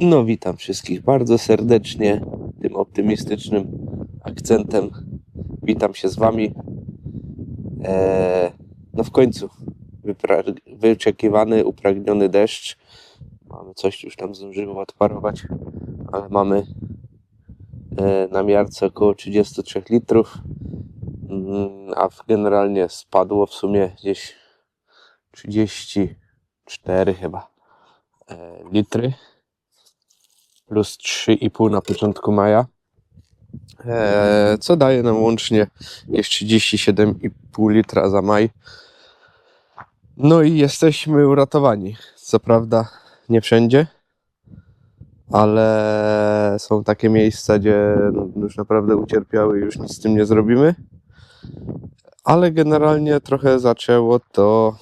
No, witam wszystkich bardzo serdecznie tym optymistycznym akcentem. Witam się z Wami. Eee, no, w końcu wyczekiwany, upragniony deszcz. Mamy coś, już tam zdążyło odparować, ale mamy e, na miarce około 33 litrów. Mm, a generalnie spadło w sumie gdzieś 34 chyba e, litry plus 3,5 na początku maja, e, co daje nam łącznie jakieś 37,5 litra za maj. No i jesteśmy uratowani. Co prawda nie wszędzie, ale są takie miejsca, gdzie już naprawdę ucierpiały i już nic z tym nie zrobimy. Ale generalnie trochę zaczęło to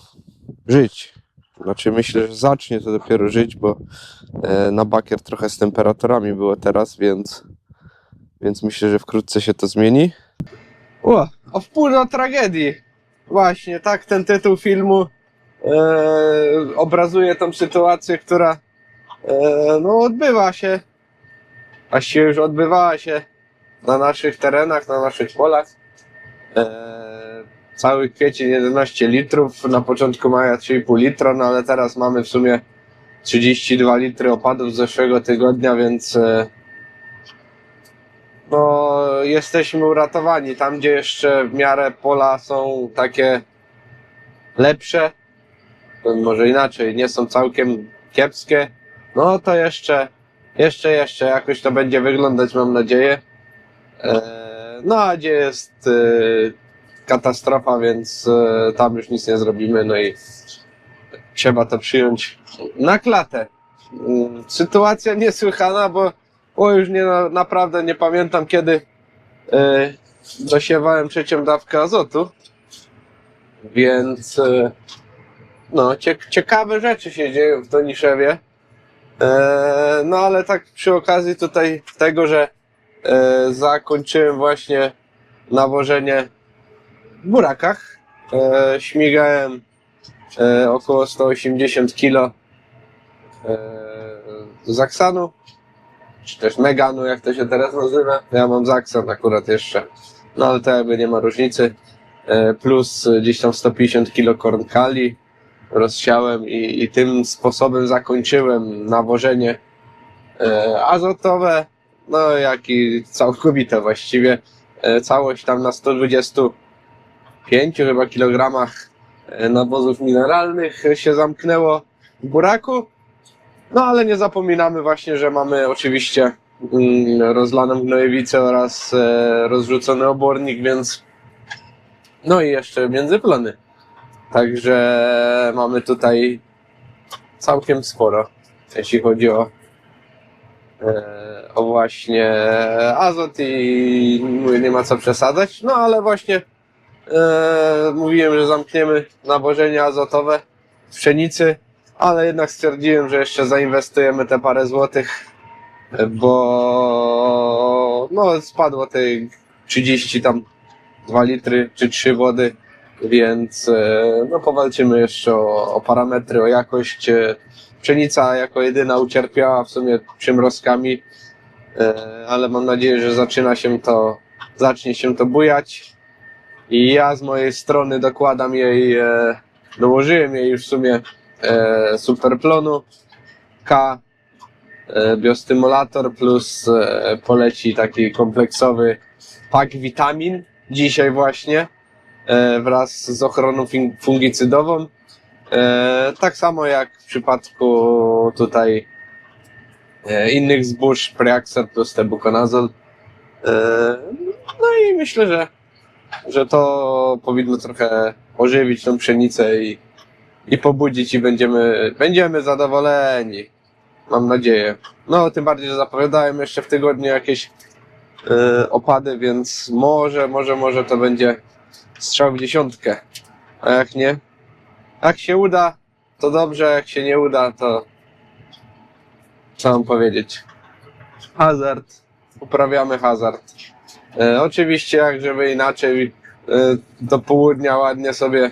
żyć. Znaczy myślę, że zacznie to dopiero żyć, bo e, na bakier trochę z temperaturami było teraz, więc, więc myślę, że wkrótce się to zmieni. O, o wpół do tragedii. Właśnie, tak ten tytuł filmu e, obrazuje tą sytuację, która e, no odbywa się, właściwie już odbywała się na naszych terenach, na naszych polach. E, cały kwiecień 11 litrów, na początku maja 3,5 litra, no ale teraz mamy w sumie 32 litry opadów z zeszłego tygodnia, więc e, no, jesteśmy uratowani. Tam, gdzie jeszcze w miarę pola są takie lepsze, może inaczej, nie są całkiem kiepskie, no to jeszcze, jeszcze, jeszcze jakoś to będzie wyglądać, mam nadzieję. E, no, a gdzie jest e, katastrofa, więc e, tam już nic nie zrobimy, no i trzeba to przyjąć na klatę. Mm, Sytuacja niesłychana, bo o, już nie, na- naprawdę nie pamiętam kiedy e, dosiewałem trzecią dawkę azotu, więc e, no, cie, ciekawe rzeczy się dzieją w Toniszewie. No ale tak przy okazji tutaj tego, że zakończyłem właśnie nawożenie burakach. E, śmigałem e, około 180 kg e, Zaksanu, czy też Meganu, jak to się teraz nazywa. Ja mam Zaksan akurat jeszcze, no ale to jakby nie ma różnicy. E, plus gdzieś tam 150 kg kornkali rozsiałem i, i tym sposobem zakończyłem nawożenie e, azotowe, no jak i całkowite właściwie. E, całość tam na 125 chyba kilogramach e, nawozów mineralnych się zamknęło w buraku. No ale nie zapominamy właśnie, że mamy oczywiście mm, rozlaną gnojewicę oraz e, rozrzucony obornik, więc no i jeszcze międzyplony. Także mamy tutaj całkiem sporo, jeśli chodzi o, e, o właśnie azot i nie ma co przesadzać. No ale właśnie e, mówiłem, że zamkniemy nawożenie azotowe w pszenicy, ale jednak stwierdziłem, że jeszcze zainwestujemy te parę złotych, bo no spadło te 30 tam 2 litry czy 3 wody, więc e, no powalczymy jeszcze o, o parametry, o jakość. E, Pszenica jako jedyna ucierpiała w sumie przymrozkami, ale mam nadzieję, że zaczyna się to, zacznie się to bujać i ja z mojej strony dokładam jej, e, dołożyłem jej już w sumie e, superplonu K, e, biostymulator plus e, poleci taki kompleksowy pak witamin dzisiaj właśnie e, wraz z ochroną fungicydową. E, tak samo jak w przypadku tutaj e, innych zbóż Preaxer plus Tebuconazol. E, no i myślę, że, że to powinno trochę ożywić tą pszenicę i, i pobudzić i będziemy, będziemy zadowoleni. Mam nadzieję. No, tym bardziej, że zapowiadałem jeszcze w tygodniu jakieś e, opady, więc może, może, może to będzie strzał w dziesiątkę. A jak nie? Jak się uda, to dobrze, jak się nie uda, to co mam powiedzieć? Hazard. Uprawiamy hazard. E, oczywiście, jak żeby inaczej, e, do południa ładnie sobie,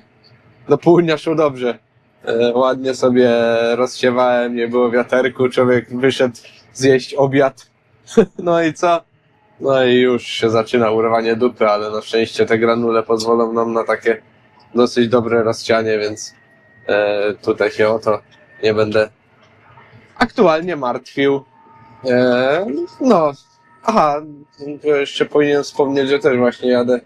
do południa szło dobrze. E, ładnie sobie rozsiewałem, nie było wiaterku, człowiek wyszedł zjeść obiad. No i co? No i już się zaczyna urwanie dupy, ale na szczęście te granule pozwolą nam na takie dosyć dobre rozcianie, więc e, tutaj się o to nie będę aktualnie martwił. E, no, aha, jeszcze powinien wspomnieć, że też właśnie jadę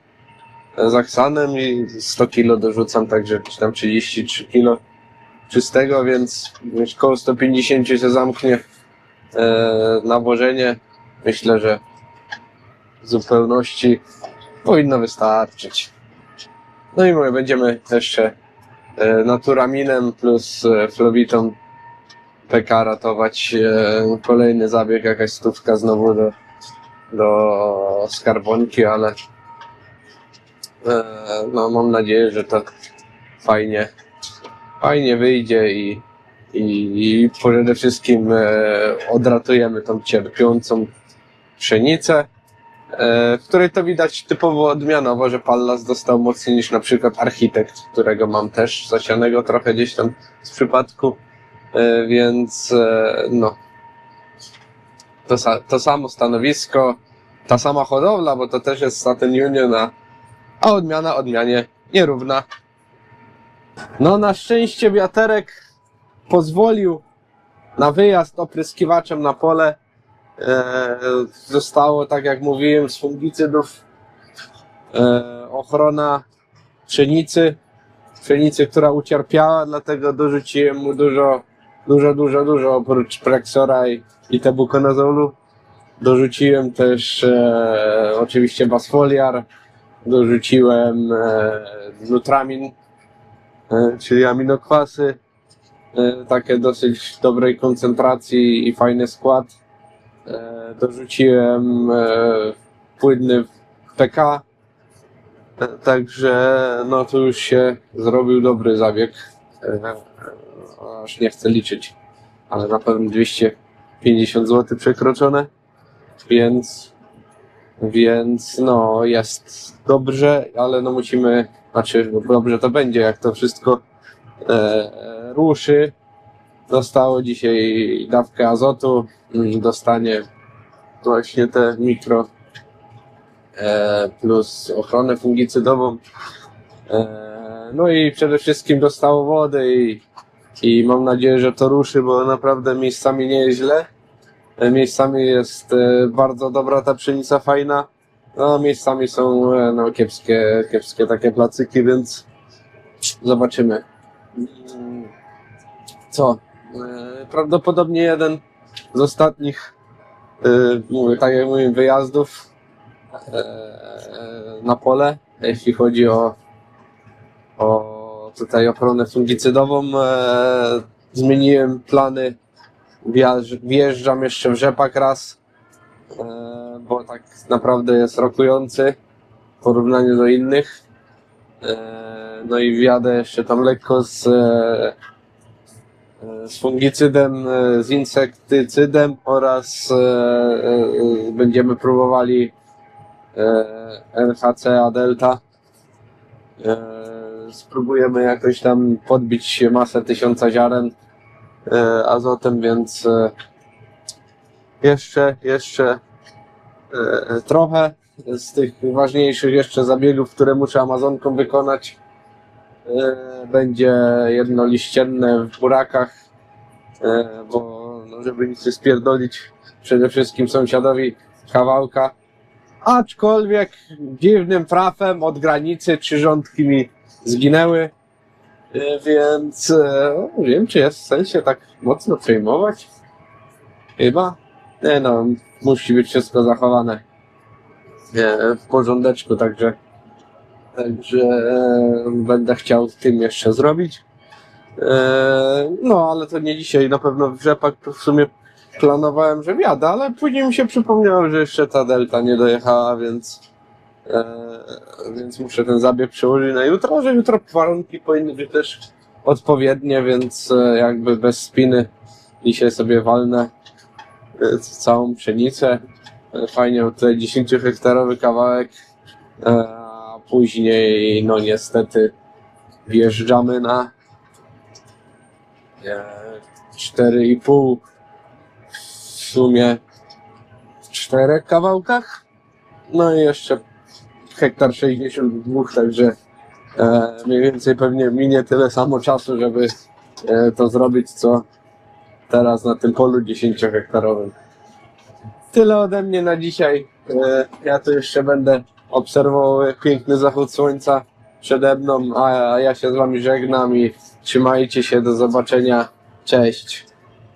z Aksanem i 100 kilo dorzucam, także czy tam 33 kilo czystego, więc koło 150 się zamknie e, nawożenie. Myślę, że w zupełności powinno wystarczyć. No i mówię, będziemy jeszcze e, naturaminem plus e, flowitą PK ratować e, kolejny zabieg, jakaś stówka znowu do, do skarbonki, ale e, no mam nadzieję, że to fajnie, fajnie wyjdzie i, i, i przede wszystkim e, odratujemy tą cierpiącą pszenicę, e, w której to widać typowo odmianowo, że Pallas dostał mocniej niż na przykład architekt, którego mam też zasianego trochę gdzieś tam z przypadku. Więc no. To, to samo stanowisko, ta sama hodowla, bo to też jest Saturn Union, a, a odmiana odmianie nierówna. No na szczęście wiaterek pozwolił na wyjazd opryskiwaczem na pole. E, zostało, tak jak mówiłem, z fungicydów e, ochrona pszenicy, pszenicy, która ucierpiała, dlatego dorzuciłem mu dużo, dużo, dużo, dużo oprócz Prexora i, i tebukonazolu. Dorzuciłem też e, oczywiście basfoliar, dorzuciłem e, Nutramin, e, czyli aminokwasy, e, takie dosyć dobrej koncentracji i fajny skład. E, dorzuciłem e, płynny PK, E, Także no to już się zrobił dobry zabieg. E, Aż nie chcę liczyć, ale na pewno 250 zł przekroczone. Więc więc no jest dobrze, ale no musimy, znaczy no dobrze to będzie, jak to wszystko e, ruszy. Dostało dzisiaj dawkę azotu, mm, dostanie właśnie te mikro e, plus ochronę fungicydową. E, no i przede wszystkim dostało wody i, i mam nadzieję, że to ruszy, bo naprawdę miejscami nie jest źle. E, Miejscami jest e, bardzo dobra ta pszenica, fajna. No, miejscami są e, no, kiepskie, kiepskie takie placyki, więc zobaczymy. Mm, Co? Prawdopodobnie jeden z ostatnich, mówię, tak jak mówię, wyjazdów na pole, jeśli chodzi o, o tutaj ochronę fungicydową. E, zmieniłem plany, wjeżdżam jeszcze w rzepak raz, e, bo tak naprawdę jest rokujący w porównaniu do innych. E, no i wjadę jeszcze tam lekko z, z fungicydem, z insektycydem oraz będziemy próbowali NHCA Delta. Spróbujemy jakoś tam podbić masę tysiąca ziaren e, azotem, więc e, jeszcze, jeszcze e, trochę z tych ważniejszych jeszcze zabiegów, które muszę Amazonką wykonać. Będzie jedno liścienne w burakach, bo no, żeby nic nie spierdolić przede wszystkim sąsiadowi kawałka. Aczkolwiek dziwnym trafem od granicy trzy rządki mi zginęły, e, więc e, nie wiem, czy jest w sensie tak mocno przejmować. Chyba. Nie no, musi być wszystko zachowane e, w porządeczku, także także będę chciał z tym jeszcze zrobić. No, ale to nie dzisiaj, na pewno w rzepak w sumie planowałem, że wjadę, ale później mi się przypomniało, że jeszcze ta delta nie dojechała, więc więc muszę ten zabieg przełożyć na jutro, że jutro warunki powinny być też odpowiednie, więc e, jakby bez spiny dzisiaj sobie walnę e, całą pszenicę. E, Fajnie, bo tutaj 10 hektarowy kawałek, e, a później no niestety wjeżdżamy na e, 4,5 w sumie w czterech kawałkach. No i jeszcze hektar 62, także e, mniej więcej pewnie minie tyle samo czasu, żeby e, to zrobić, co teraz na tym polu 10 hektarowym. Tyle ode mnie na dzisiaj. E, ja tu jeszcze będę obserwował piękny zachód słońca przede mną, a ja się z wami żegnam i trzymajcie się, do zobaczenia. Cześć.